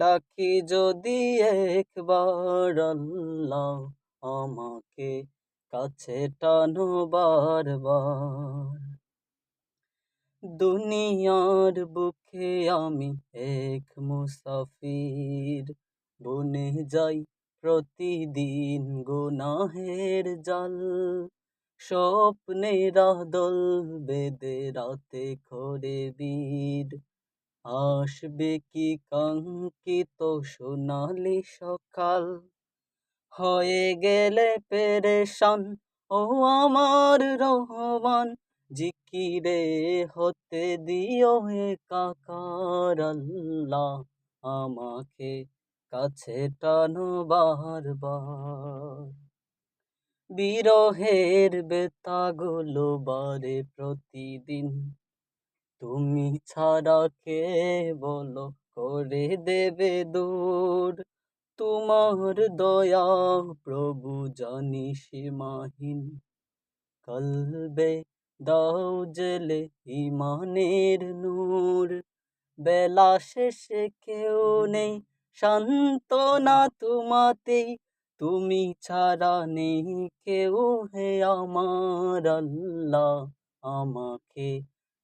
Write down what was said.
ডাকি যদি একবার আল্লাহ আমাকে কাছে টানো বারবার। দুনিয়ার বুকে আমি এক মুসাফির, বনে যাই প্রতিদিন গুনাহের জাল। স্বপ্নের দল বেদে রাতে করে বীর আসবে কি কাঙ্ক্ষিত সোনালি সকাল? হয়ে গেলে পেরেশান, ও আমার রহমান, জিকিরে হতে দিও হে কাকার আল্লাহ, আমাকে কাছে টানো বারবার। বিরহের বেতাগুলো বারে প্রতিদিন তুমি ছাড়া কে বলো করে দেবে দূর? তোমার দয়া প্রভু জানি সীমাহীন। কলবে দাও জেলে ইমানের নূর। বেলা শেষে কেউ নেই শান্তনা তোমাতেই। তুমি ছাড়া নেই কেউ হে আমার আল্লাহ আমাকে।